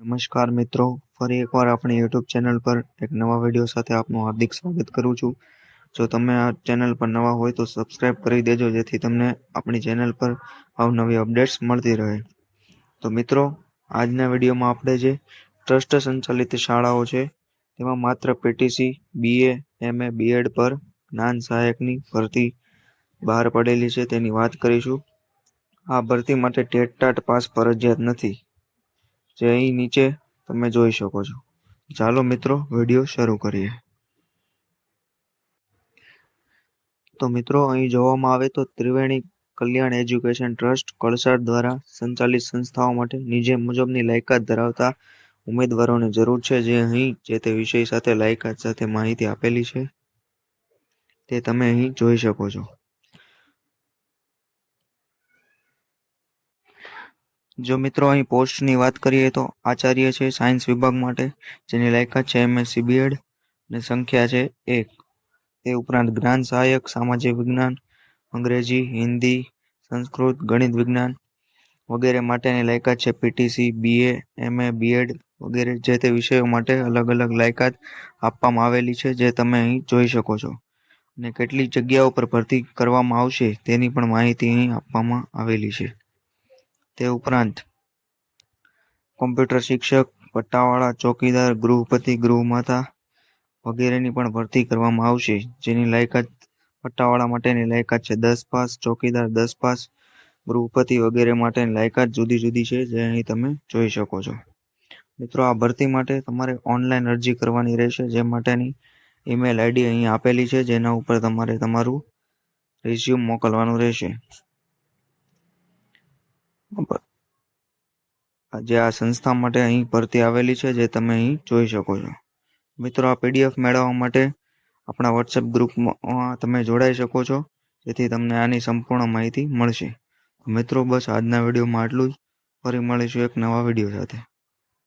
નમસ્કાર મિત્રો, ફરી એકવાર આપણી યુટ્યુબ ચેનલ પર એક નવા વીડિયો સાથે આપનું હાર્દિક સ્વાગત કરું છું. જો તમે આ ચેનલ પર નવા હોય તો સબસ્ક્રાઇબ કરી દેજો, જેથી તમને આપણી ચેનલ પર અવનવી અપડેટ્સ મળતી રહે. તો મિત્રો, આજના વિડીયોમાં આપણે જે ટ્રસ્ટ સંચાલિત શાળાઓ છે, તેમાં માત્ર પીટીસી બીએ એમએ બીએડ પર જ્ઞાન સહાયકની ભરતી બહાર પડેલી છે તેની વાત કરીશું. આ ભરતી માટે ટેટ ટાટ પાસ ફરજિયાત નથી. જે અહીં નીચે તમે જોઈ શકો છો. ચાલો મિત્રો, વીડિયો શરૂ કરીએ. તો મિત્રો, અહીં જોવામાં આવે તો ત્રિવેણી કલ્યાણ એજ્યુકેશન ટ્રસ્ટ કળસાડ દ્વારા સંચાલિત સંસ્થાઓ માટે નીચે મુજબની લાયકાત ધરાવતા ઉમેદવારોની જરૂર છે જે અહીં જે તે વિષય સાથે લાયકાત સાથે માહિતી આપેલી છે તે તમે અહીં જોઈ શકો છો. જો મિત્રો, અહીં પોસ્ટની વાત કરીએ તો આચાર્ય છે સાયન્સ વિભાગ માટે, જેની લાયકાત છે એમએસસી બીએડ અને સંખ્યા છે એક. તે ઉપરાંત જ્ઞાન સહાયક, સામાજિક વિજ્ઞાન, અંગ્રેજી, હિન્દી, સંસ્કૃત, ગણિત વિજ્ઞાન વગેરે માટેની લાયકાત છે પીટીસી બીએ એમએ બીએડ વગેરે જે તે વિષયો માટે અલગ અલગ લાયકાત આપવામાં આવેલી છે જે તમે અહીં જોઈ શકો છો. અને કેટલી જગ્યાઓ પર ભરતી કરવામાં આવશે તેની પણ માહિતી અહીં આપવામાં આવેલી છે. તે ઉપરાંત કોમ્પ્યુટર શિક્ષક, પટ્ટાવાળા, ચોકીદાર, ગૃહપતિ, ગૃહમાતા વગેરેની પણ ભરતી કરવામાં આવશે. જેની લાયકાત પટ્ટાવાળા માટેની લાયકાત છે. દસ પાસ, ચોકીદાર દસ પાસ, ગૃહપતિ વગેરે માટેની લાયકાત જુદી જુદી છે, જે અહીં તમે જોઈ શકો છો. મિત્રો, આ ભરતી માટે તમારે ઓનલાઈન અરજી કરવાની રહેશે. જે માટેની ઈમેલ આઈડી અહીં આપેલી છે, જેના ઉપર તમારે તમારું રિઝ્યુમ મોકલવાનું રહેશે. જે આ સંસ્થા માટે અહીં ભરતી આવેલી છે, જે તમે અહીં જોઈ શકો છો. મિત્રો, આ પીડીએફ મેળવવા માટે આપણા વોટ્સએપ ગ્રુપમાં તમે જોડાઈ શકો છો, જેથી તમને આની સંપૂર્ણ માહિતી મળશે. મિત્રો, બસ આજના વિડીયોમાં આટલું જ. ફરી મળીશું એક નવા વીડિયો સાથે.